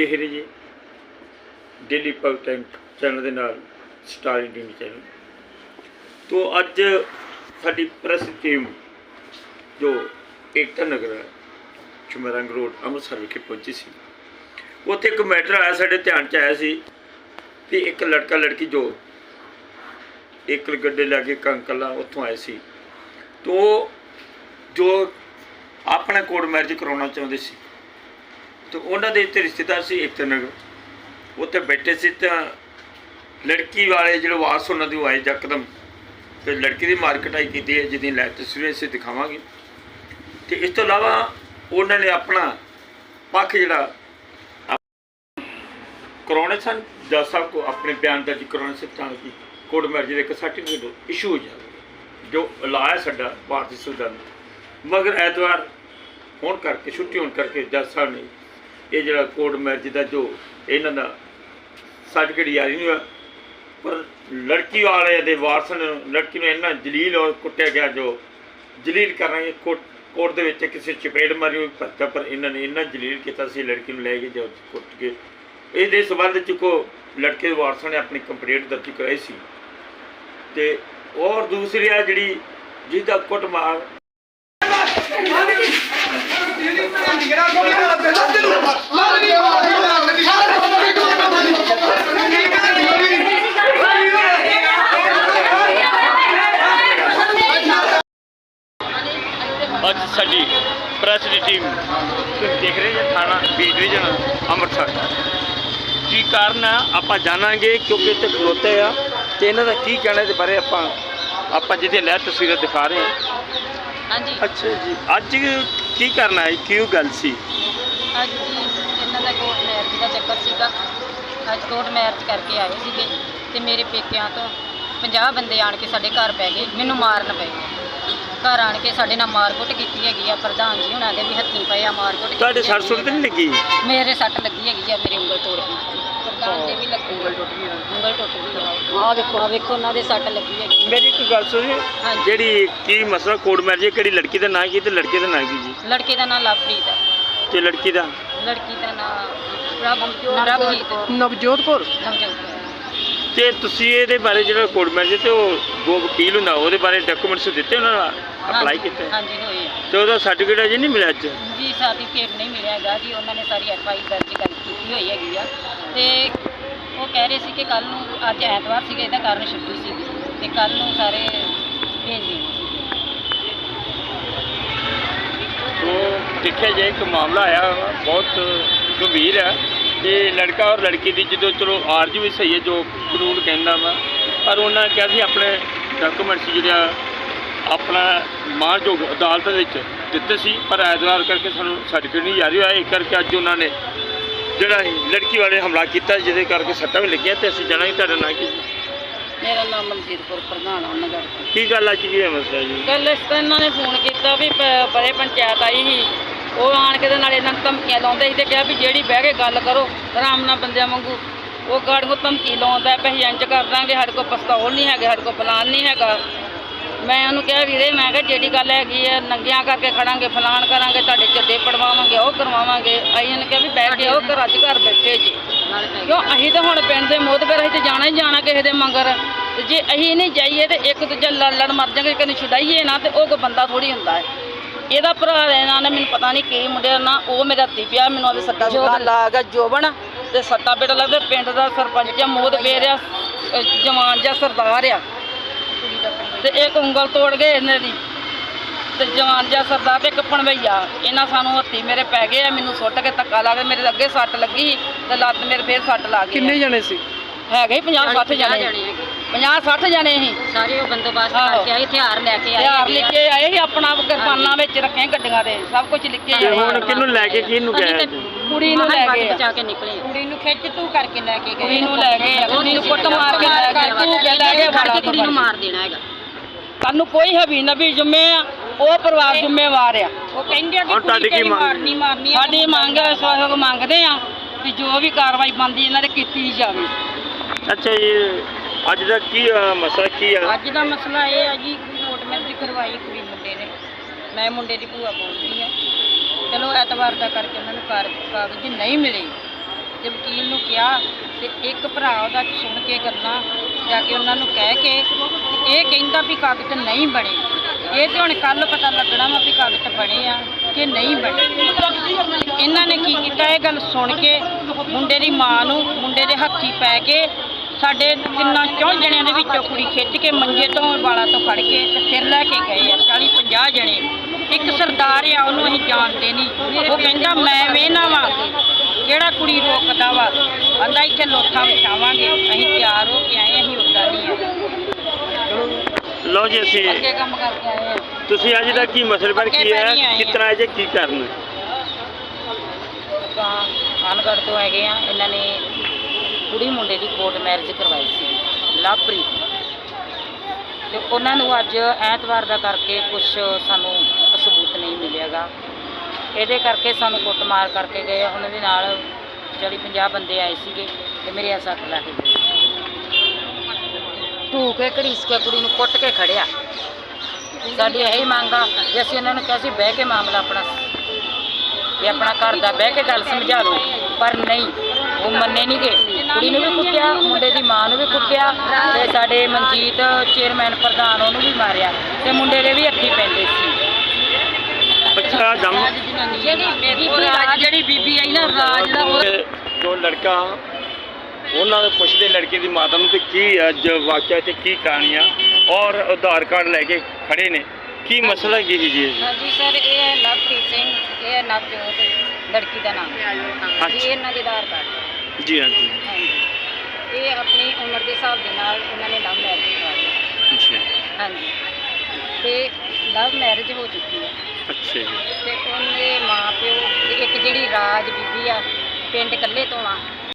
ਦੇਖ ਰਹੇ ਜੀ। ਡੇਲੀ ਪਬ ਟਾਈਮ ਚੈਨਲ ਦੇ ਨਾਲ ਸਟਾਰ ਇੰਡੀਆ ਚੈਨਲ ਤੋਂ ਅੱਜ ਸਾਡੀ ਪ੍ਰੈਸ ਟੀਮ ਜੋ ਏਕਤਾ ਨਗਰ ਚੁਮਰੰਗ ਰੋਡ, ਅੰਮ੍ਰਿਤਸਰ ਵਿਖੇ ਪਹੁੰਚੀ ਸੀ। ਉੱਥੇ ਇੱਕ ਮੈਟਰ ਆਇਆ ਸਾਡੇ ਧਿਆਨ ਚ ਆਇਆ ਸੀ ਕਿ ਇੱਕ ਲੜਕਾ ਲੜਕੀ ਜੋ ਇੱਕ ਗੱਡੇ ਲੈ ਕੇ ਕੰਕਲਾ ਉੱਥੋਂ ਆਏ ਸੀ। ਤੋ ਜੋ ਆਪਣਾ ਕੋਰਟ ਮੈਰਿਜ ਕਰਾਉਣਾ ਚਾਹੁੰਦੇ ਸੀ। ਤੇ ਉਹਨਾਂ ਦੇ ਇੱਥੇ ਰਿਸ਼ਤੇਦਾਰ ਸੀ ਇੱਕ ਨਗਰ। ਉੱਥੇ ਬੈਠੇ ਸੀ ਤਾਂ ਲੜਕੀ ਵਾਲੇ ਜਿਹੜੇ ਵਾਰਸ ਉਹਨਾਂ ਦੇ ਉਹ ਆਏ ਯਕਦਮ ਤੇ ਲੜਕੀ ਦੀ ਮਾਰਕਟਾਈ ਕੀਤੀ ਹੈ, ਜਿਹਦੀ ਲੈ ਤਸਵੀਰਾਂ ਅਸੀਂ ਦਿਖਾਵਾਂਗੇ। ਤੇ ਇਸ ਤੋਂ ਇਲਾਵਾ ਉਹਨਾਂ ਨੇ ਆਪਣਾ ਪੱਖ ਜਿਹੜਾ ਕਰਾਉਣੇ ਸਨ, ਜੱਜ ਸਾਹਿਬ ਕੋ ਆਪਣੇ ਬਿਆਨ ਦਰਜ ਕਰਾਉਣੇ ਸੀ ਤਾਂ ਕਿ, ਕੋਰਟ ਮੈਰਿਜ ਦੇ ਇੱਕ ਸਰਟੀਫਿਕੇਟ ਇਸ਼ੂ ਹੋ ਜਾਵੇ ਜੋ ਲਾਇਆ ਸਾਡਾ ਭਾਰਤੀ ਸੰਵਿਧਾਨ। ਮਗਰ ਐਤਵਾਰ ਹੋਣ ਕਰਕੇ, ਛੁੱਟੀ ਹੋਣ ਕਰਕੇ ਜੱਜ ਸਾਹਿਬ ਨੇ ਇਹ ਜਿਹੜਾ ਕੋਰਟ ਮੈਰਿਜ ਦਾ ਜੋ ਇਹਨਾਂ ਦਾ ਸਰਟੀਫਿਕੇਟ ਜਾਰੀ ਨਹੀਂ ਹੋਇਆ ਪਰ ਲੜਕੀ ਵਾਲੇ ਦੇ ਵਾਰਸ ਨੂੰ, ਲੜਕੀ ਨੂੰ ਇੰਨਾ ਜਲੀਲ ਔਰ ਕੁੱਟਿਆ ਗਿਆ ਜੋ ਜਲੀਲ ਕਰਾਂਗੇ ਕੋਰਟ ਕੋਰਟ ਦੇ ਵਿੱਚ ਕਿਸੇ ਚਪੇੜ ਮਾਰੀ ਹੋਈ ਭੱਜਾ ਪਰ ਇਹਨਾਂ ਨੇ ਇੰਨਾ ਜਲੀਲ ਕੀਤਾ ਸੀ, ਲੜਕੀ ਨੂੰ ਲੈ ਕੇ ਜੋ ਕੁੱਟ ਕੇ। ਇਹਦੇ ਸਬੰਧ ਚ ਕੋ ਲੜਕੇ ਦੇ ਵਾਰਸਾਂ ਨੇ ਆਪਣੀ ਕੰਪਲੇਂਟ ਦਰਜ ਕਰਾਈ ਸੀ। ਤੇ ਔਰ ਦੂਸਰੀ ਆ ਜਿਹੜੀ ਜਿਹਦਾ ਕੁੱਟਮਾਰ ਅੱਜ ਸਾਡੀ ਪ੍ਰੈਸ ਦੀ ਟੀਮ ਤੁਸੀਂ ਦੇਖ ਰਹੇ ਜੇ ਥਾਣਾ ਬੀ ਡਿਵੀਜ਼ਨ ਅੰਮ੍ਰਿਤਸਰ ਕੀ ਕਾਰਨ ਆ ਆਪਾਂ ਜਾਣਾਂਗੇ ਕਿਉਂਕਿ ਇੱਥੇ ਖਲੋਤੇ ਆ ਤੇ ਇਹਨਾਂ ਦਾ ਕੀ ਕਹਿਣਾ ਦੇ ਬਾਰੇ ਆਪਾਂ ਆਪਾਂ ਜਿਹਦੇ ਲੈ ਤਸਵੀਰਾਂ ਦਿਖਾ ਰਹੇ ਹਾਂ ਹਾਂਜੀ ਅੱਛਾ ਜੀ ਅੱਜ ਕੀ ਕਰਨਾ ਹੈ? ਕਿਉਂ ਗੱਲ ਸੀ? ਅੱਜ ਜੀ ਇਹਨਾਂ ਦਾ ਕੋਰਟ ਮੈਰਿਜ ਦਾ ਚੱਕਰ ਸੀਗਾ। ਅੱਜ ਕੋਰਟ ਮੈਰਿਜ ਕਰਕੇ ਆਏ ਸੀਗੇ ਤੇ ਮੇਰੇ ਪੇਕਿਆਂ ਤੋਂ 50 ਬੰਦੇ ਆਣ ਕੇ ਸਾਡੇ ਘਰ ਪੈ ਗਏ। ਮੈਨੂੰ ਮਾਰਨ ਪਏ। ਘਰ ਆਣ ਕੇ ਸਾਡੇ ਨਾਲ ਮਾਰਕੁੱਟ ਕੀਤੀ ਹੈਗੀ ਆ ਪ੍ਰਧਾਨ ਜੀ ਹੁਣਾਂ ਦੇ ਵੀ ਹੱਥੀਂ ਪਏ ਆ ਮਾਰਕੁੱਟ ਕੀਤੀ ਤੁਹਾਡੇ ਹੈਗੀ ਸੁਰ ਤੇ ਨਹੀਂ ਲੱਗੀ? ਮੇਰੇ ਸੱਟ ਲੱਗੀ ਹੈਗੀ ਆ ਮੇਰੇ ਉਂਗਲ ਤੋੜ ਗਈ ਪ੍ਰਧਾਨ ਦੇ ਵੀ ਲੱਗੀ। ਉਂਗਲ ਟੁੱਟ ਗਈ ਗਈ ਆਹ ਦੇਖੋ ਆਹ ਵੇਖੋ ਉਹਨਾਂ ਦੇ ਸੱਟ ਲੱਗੀ ਹੈਗੀ ਮੇਰੀ ਇੱਕ ਗੱਲ ਸੁਣੀ ਹਾਂਜੀ। ਜਿਹੜੀ ਕੀ ਮਸਲਾ ਕੋਰਟ ਮੈਰਿਜ ਹੈ ਕਿਹੜੀ ਲੜਕੀ ਦਾ ਨਾਂ ਕੀ ਤੇ ਲੜਕੇ ਦਾ ਨਾਂ ਕੀ ਜੀ? ਲੜਕੇ ਦਾ ਨਾਮ ਲਵਪ੍ਰੀਤ ਹੈ। ਤੇ ਲੜਕੀ ਦਾ? ਲੜਕੀ ਦਾ ਨਾਮ ਨਵਜੀਤ ਨਵਜੋਤ ਕੌਰ? ਨਵਜੋਤ ਤੇ ਤੁਸੀਂ ਇਹਦੇ ਬਾਰੇ ਜਿਹੜਾ ਕੋਰਟ ਮੈਰਿਜ ਤੇ ਉਹ ਜੋ ਵਕੀਲ ਹੁੰਦਾ ਉਹਦੇ ਬਾਰੇ ਡਾਕੂਮੈਂਟਸ ਦਿੱਤੇ ਉਹਨਾਂ ਨੂੰ ਅਪਲਾਈ ਹਾਂਜੀ, ਕੀਤੇ? ਹਾਂਜੀ ਹੋਏ ਆ। ਤੇ ਉਹਦਾ ਸਰਟੀਫਿਕੇਟ ਅਜੇ ਨਹੀਂ ਮਿਲਿਆ ਅੱਜ? ਜੀ ਸਰਟੀਫਿਕੇਟ ਨਹੀਂ ਮਿਲਿਆ ਹੈਗਾ ਜੀ ਉਹਨਾਂ ਨੇ ਸਾਰੀ ਐਫ ਆਈ ਦਰਜ ਕਰ ਕੀਤੀ ਹੋਈ ਹੈਗੀ ਆ। ਤੇ ਉਹ ਕਹਿ ਰਹੇ ਸੀ ਕਿ ਕੱਲ ਨੂੰ ਅੱਜ ਐਤਵਾਰ ਸੀਗਾ ਇਹਦਾ ਕਾਰਨ ਛੁੱਟੀ ਸੀ ਤੇ ਕੱਲ ਨੂੰ ਸਾਰੇ ਭੇਜ ਦੇਣੇ ਉਹ ਦੇਖਿਆ ਜਾਏ ਇੱਕ ਮਾਮਲਾ ਆਇਆ ਵਾ, ਬਹੁਤ ਗੰਭੀਰ ਹੈ ਤੇ ਲੜਕਾ ਔਰ ਲੜਕੀ ਦੀ ਜਦੋਂ ਚਲੋ ਆਰਜ ਵੀ ਸਹੀ ਹੈ ਜੋ ਕਾਨੂੰਨ ਕਹਿੰਦਾ ਵਾ ਪਰ ਉਹਨਾਂ ਕਿਹਾ ਸੀ ਆਪਣੇ ਡਾਕੂਮੈਂਟਸ ਜਿਹੜੇ ਆ ਆਪਣਾ ਮਾਨਯੋਗ ਅਦਾਲਤ ਵਿੱਚ ਦਿੱਤੇ ਸੀ ਪਰ ਐਤਵਾਰ ਕਰਕੇ ਸਾਨੂੰ ਸਰਟੀਫਿਕੇਟ ਨਹੀਂ ਜਾਰੀ ਹੋਇਆ। ਇਸ ਕਰਕੇ ਅੱਜ ਉਹਨਾਂ ਨੇ ਜਿਹੜਾ ਲੜਕੀ ਵਾਲੇ ਹਮਲਾ ਕੀਤਾ ਜਿਹਦੇ ਕਰਕੇ ਸੱਟਾਂ ਵੀ ਲੱਗੀਆਂ ਤੇ ਅਸੀਂ ਜਾਣਾਂਗੇ ਤੁਹਾਡਾ ਨਾਂ ਕੀ ਜੀ? ਮੇਰਾ ਨਾਮ ਮਨਜੀਤਪੁਰ ਪ੍ਰਧਾਨ ਆ ਨਗਰ ਕੀ ਗੱਲ ਅੱਜ ਕੀ ਹੈ ਮਸਲਾ ਜੀ? ਕੱਲ ਇਸ ਤਰ੍ਹਾਂ ਇਹਨਾਂ ਨੇ ਫੋਨ ਕੀਤਾ ਵੀ ਪ- ਪਰੇ ਪੰਚਾਇਤ ਆਈ ਸੀ। ਉਹ ਆਣ ਕੇ ਦੇ ਨਾਲ ਇਹਨਾਂ ਨੂੰ ਧਮਕੀਆਂ ਲਾਉਂਦੇ ਸੀ ਤੇ ਕਿਹਾ ਵੀ ਜਿਹੜੀ ਬਹਿ ਕੇ ਗੱਲ ਕਰੋ ਆਰਾਮ ਨਾਲ ਬੰਦਿਆਂ ਵਾਂਗੂ। ਉਹ ਗਾੜ ਨੂੰ ਧਮਕੀ ਲਾਉਂਦਾ ਪਈ ਇੰਜ ਕਰ ਦਾਂਗੇ ਸਾਡੇ ਕੋਲ ਪਿਸਤੌਲ ਨਹੀਂ ਹੈਗੇ ਸਾਡੇ ਕੋਲ ਪਲਾਨ ਨਹੀਂ ਹੈਗਾ। ਮੈਂ ਉਹਨੂੰ ਕਿਹਾ ਵੀਰੇ ਮੈਂ ਕਿਹਾ ਜਿਹੜੀ ਗੱਲ ਹੈਗੀ ਹੈ ਨੰਗਿਆਂ ਕਰਕੇ ਖੜਾਂਗੇ ਫਲਾਨ ਕਰਾਂਗੇ ਤੁਹਾਡੇ ਚੱਡੇ ਪੜਵਾਵਾਂਗੇ ਉਹ ਕਰਵਾਵਾਂਗੇ। ਅਸੀਂ ਉਹਨੂੰ ਕਿਹਾ ਵੀ ਬੈਠ ਕੇ ਉਹ ਘਰ ਅੱਜ ਘਰ ਬੈਠੇ ਜੀ। ਕਿਉਂ? ਅਸੀਂ ਤਾਂ ਹੁਣ ਪਿੰਡ ਦੇ ਮੋਦਬਰ ਅਸੀਂ ਤੇ ਜਾਣਾ ਹੀ ਜਾਣਾ ਕਿਸੇ ਦੇ ਮੰਗਰ। ਤੇ ਜੇ ਅਸੀਂ ਨਹੀਂ ਜਾਈਏ ਤੇ ਇੱਕ ਦੂਜਾ ਲੜ ਲੜ ਮਰ ਜਾਗੇ ਕਿ ਛੁਡਾਈਏ ਨਾ ਤੇ ਉਹ ਕੋਈ ਬੰਦਾ ਥੋੜੀ ਹੁੰਦਾ ਹੈ। ਇਹਦਾ ਭਰਾ ਦੇ ਨਾਂ ਨੇ ਮੈਨੂੰ ਪਤਾ ਨਹੀਂ ਕੀ ਮੁੰਡੇ ਦਾ ਨਾਂ ਉਹ ਮੇਰਾ ਹੱਥੀ ਪਿਆ ਮੈਨੂੰ ਉਹਦੇ ਸੱਟਾ ਸੁੱਟਾ ਲੱਗਾ ਜੋਬਨ। ਤੇ ਸੱਟਾ ਬੇਟਾ ਲੱਗਦਾ ਪਿੰਡ ਦਾ ਸਰਪੰਚ ਜਾਂ ਮੋਦ ਆ ਅਹ ਜਵਾਨ ਜਾਂ ਸਰਦਾਰ ਆ। ਤੇ ਇੱਕ ਉਂਗਲ ਤੋੜ ਗਏ ਇਹਨੇ ਦੀ। ਤੇ ਜਵਾਨ ਜਾਂ ਸਰਦਾਰ ਤੇ ਇੱਕ ਭਣਵਈਆ ਇਹਨਾਂ ਸਾਨੂੰ ਹੱਥੀ ਮੇਰੇ ਪੈ ਗਏ ਆ ਮੈਨੂੰ ਸੁੱਟ ਕੇ ਧੱਕਾ ਲਾ ਕੇ ਮੇਰੇ ਅੱਗੇ ਸੱਟ ਲੱਗੀ ਸੀ ਤੇ ਲੱਤ ਮੇਰੇ ਫੇਰ ਸੱਟ ਲੱਗ ਗਈ ਕਿੰਨੇ ਜਣੇ ਸੀ? ਹੈਗੇ 50 60 ਜਣੇ। 50 60 ਜਣੇ ਸੀ। ਸਾਰੇ ਉਹ ਬੰਦੋਬਸਤ। ਕਰਕੇ ਆਏ ਹਥਿਆਰ ਲੈ ਕੇ ਆਏ ਹਥਿਆਰ ਲੈ। ਕੇ ਆਏ ਸੀ ਆਪਣਾ ਕਿਰਪਾਨਾਂ ਵਿੱਚ ਰੱਖੇ ਗੱਡੀਆਂ ਦੇ ਸਭ ਕੁਝ ਲਿਖੇ ਤੇ ਆਏ। ਹੁਣ ਕਿਹਨੂੰ ਲੈ ਕੇ ਕਿਹਨੂੰ ਤੇ ਕੁੜੀ ਨੂੰ ਲੈ ਗਏ ਆ। ਬਚਾ ਕੇ ਨਿਕਲੇ ਕੁੜੀ ਨੂੰ ਖਿੱਚ ਤੂੰ ਕਰਕੇ ਲੈ ਕੇ ਗਏ। ਕੁੜੀ ਨੂੰ ਲੈ ਗਏ ਕੁੜੀ ਨੂੰ ਕੁੱਟ ਮਾਰ ਕੇ ਲੈ ਗਏ ਤੂੰ ਕੇ ਲੈ ਗਏ ਫੜ ਕੇ ਕੁੜੀ ਨੂੰ ਮਾਰ ਦੇਣਾ ਹੈਗਾ। ਕੱਲ ਨੂੰ ਕੋਈ ਹਵੀ ਨਬੀ ਜੁਮੇ ਆ ਉਹ ਪਰਿਵਾਰ ਜ਼ਿੰਮੇਵਾਰ ਆ। ਉਹ ਕਹਿੰਦੇ ਆ ਹੁਣ ਤੁਹਾਡੀ ਕੀ ਮੰਗ? ਮਾਰਨੀ ਮਾਰਨੀ ਸਾਡੀ ਮੰਗ ਹੈ ਸਵਾਗ ਮੰਗਦੇ ਆ ਕਿ ਜੋ ਵੀ ਕਾਰਵਾਈ ਬੰਦੀ ਇਹਨਾਂ ਦੇ ਕੀਤੀ ਜਾਵੇ। ਅੱਛਾ ਜੀ ਅੱਜ ਦਾ ਕੀ ਅ, ਮਸਲਾ ਕੀ ਹੈ ਅੱਜ ਦਾ ਮਸਲਾ ਇਹ ਆ ਜੀ ਕੋਰਟ ਮੈਰਿਜ ਕਰਵਾਈ ਕੁੜੀ ਮੁੰਡੇ ਨੇ। ਮੈਂ ਮੁੰਡੇ ਦੀ ਭੂਆ ਬੋਲਦੀ ਆ। ਚਲੋ ਐਤਵਾਰ ਦਾ ਕਰਕੇ ਉਹਨਾਂ ਨੂੰ ਕਾਰ- ਕਾਗਜ਼ ਨਹੀਂ ਮਿਲੇ। ਤੇ ਵਕੀਲ ਨੂੰ ਕਿਹਾ ਤੇ ਇੱਕ ਭਰਾ ਉਹਦਾ ਸੁਣ ਕੇ ਗੱਲਾਂ ਜਾ ਕੇ ਉਹਨਾਂ ਨੂੰ ਕਹਿ ਕੇ ਇਹ ਕਹਿੰਦਾ ਵੀ ਕਾਗਜ਼ ਨਹੀਂ ਬਣੇ। ਇਹ ਤੇ ਹੁਣ ਕੱਲ ਪਤਾ ਲੱਗਣਾ ਵਾ ਵੀ ਕਾਗਜ਼ ਬਣੇ ਆ ਕਿ ਨਹੀਂ ਬਣੇ। ਇਹਨਾਂ ਨੇ ਕੀ ਕੀਤਾ? ਇਹ ਗੱਲ ਸੁਣ ਕੇ ਮੁੰਡੇ ਦੀ ਮਾਂ ਨੂੰ ਮੁੰਡੇ ਦੇ ਹੱਥੀ ਪੈ ਕੇ ਸਾਡੇ ਤਿੰਨਾਂ ਚੌਂ ਜਣਿਆਂ ਦੇ ਵਿੱਚੋਂ ਕੁੜੀ ਖਿੱਚ ਕੇ ਮੰਜੇ ਤੋਂ ਵਾਲਾ ਤੋਂ ਫੜ ਕੇ ਤੇ ਫਿਰ ਲੈ ਕੇ ਗਏ ਆ। 40 50 ਜਣੇ। ਇੱਕ ਸਰਦਾਰ ਆ ਉਹਨੂੰ ਅਸੀਂ ਜਾਣਦੇ ਨਹੀਂ। ਉਹ ਕਹਿੰਦਾ ਮੈਂ ਵੇਹਨਾ ਵਾ ਕਿਹੜਾ ਕੁੜੀ ਰੋਕਦਾ ਵਾ ਆਂਦਾ ਇੱਥੇ ਲੋਥਾਂ ਵਿਛਾਵਾਂਗੇ ਅਸੀਂ ਤਿਆਰ ਹੋ ਕੇ ਆਏ ਅਸੀਂ ਉੱਦਾਂ ਨਹੀਂ ਆ। ਲਓ ਜੀ ਅਸੀਂ ਅੱਗੇ ਕੰਮ ਕਰਕੇ ਆਏ ਆ। ਤੁਸੀਂ ਅੱਜ ਦਾ ਕੀ ਮਸਲੇ ਪਰ ਕੀ ਹੈ? ਆਏ। ਕਿਤਨਾ ਜੇ ਕੀ ਕਰਨਾ? ਅਨਗੜ ਤੋਂ ਹੈਗੇ ਆ ਇਹਨਾਂ ਨੇ ਕੁੜੀ ਮੁੰਡੇ ਦੀ ਕੋਰਟ ਮੈਰਿਜ ਕਰਵਾਈ ਸੀ ਲਵਪ੍ਰੀਤ ਤੇ ਉਹਨਾਂ ਨੂੰ ਅੱਜ ਐਤਵਾਰ ਦਾ ਕਰਕੇ ਕੁਝ ਸਾਨੂੰ ਸਬੂਤ ਨਹੀਂ ਮਿਲਿਆਗਾ। ਇਹਦੇ ਕਰਕੇ ਸਾਨੂੰ ਕੁੱਟਮਾਰ ਕਰਕੇ ਗਏ ਉਹਨਾਂ ਦੇ ਨਾਲ 40 50 ਬੰਦੇ ਆਏ ਸੀਗੇ ਤੇ ਮੇਰੇ ਆ ਸੱਟ ਲਾ ਕੇ ਗਏ। ਧੂ ਕੇ ਘੜੀਸ ਕੇ ਕੁੜੀ ਨੂੰ ਕੁੱਟ ਕੇ ਖੜਿਆ? ਸਾਡੀ ਇਹੀ ਮੰਗ ਆ ਵੀ ਅਸੀਂ ਉਹਨਾਂ ਨੂੰ ਕਿਹਾ ਸੀ ਬਹਿ ਕੇ ਮਾਮਲਾ ਆਪਣਾ ਵੀ ਆਪਣਾ ਘਰ ਦਾ ਬਹਿ ਕੇ ਗੱਲ ਸਮਝਾ ਲਓ, ਪਰ ਨਹੀਂ। ਉਹ ਮੰਨੇ ਨਹੀਂ ਗਏ। ਕੁੜੀ ਨੂੰ ਵੀ ਕੁੱਟਿਆ ਮੁੰਡੇ ਦੀ ਮਾਂ ਨੂੰ ਵੀ ਕੁੱਟਿਆ ਤੇ ਸਾਡੇ ਮਨਜੀਤ ਚੇਅਰਮੈਨ ਪ੍ਰਧਾਨ ਉਹਨੂੰ ਵੀ ਮਾਰਿਆ ਤੇ ਮੁੰਡੇ ਦੇ ਵੀ ਅੱਖੀ ਪੈਂਦੇ ਸੀ। ਬੱਚਾ ਜੰਮ ਜਿਹੜੀ ਬੀਬੀ ਰਾਜ ਜਿਹੜੀ ਬੀਬੀ ਆਈ ਨਾ ਰਾਜ ਦਾ ਉਹ ਜੋ ਲੜਕਾ ਉਹਨਾਂ ਨੂੰ ਪੁੱਛਦੇ ਲੜਕੇ ਦੀ ਮਾਤਾ ਨੂੰ ਤੇ ਕੀ ਅੱਜ ਵਾਕਿਆ ਤੇ ਕੀ ਕਹਾਣੀ ਆ? ਔਰ ਆਧਾਰ ਕਾਰਡ ਲੈ ਕੇ ਖੜੇ ਨੇ। ਕੀ ਮਸਲਾ ਕੀ ਜੀ ਇਹ? ਹਾਂਜੀ ਸਰ ਇਹ ਹੈ ਲਵਪ੍ਰੀਤ ਸਿੰਘ ਇਹ ਹੈ ਨਵਜੋਤ ਲੜਕੀ ਦਾ ਨਾਮ। ਜੀ ਅੱਛਾ ਇਹਨਾਂ ਦੇ ਆਧਾਰ ਕਾਰਡ ਜੀ ਹਾਂਜੀ। ਹਾਂਜੀ ਇਹ ਆਪਣੀ ਉਮਰ ਦੇ ਹਿਸਾਬ ਦੇ ਨਾਲ ਇਹਨਾਂ ਨੇ ਲਵ ਮੈਰਿਜ ਕਰਵਾਈ ਅੱਛਾ ਹਾਂਜੀ। ਤੇ ਲਵ ਮੈਰਿਜ ਹੋ ਚੁੱਕੀ ਹੈ। ਅੱਛਾ ਜੀ। ਤੇ ਉਹਦੇ ਮਾਂ ਪਿਓ ਤੇ ਇੱਕ ਜਿਹੜੀ ਰਾਜ ਬੀਬੀ ਆ ਪਿੰਡ ਕੱਲੇ ਤੋਂ ਆ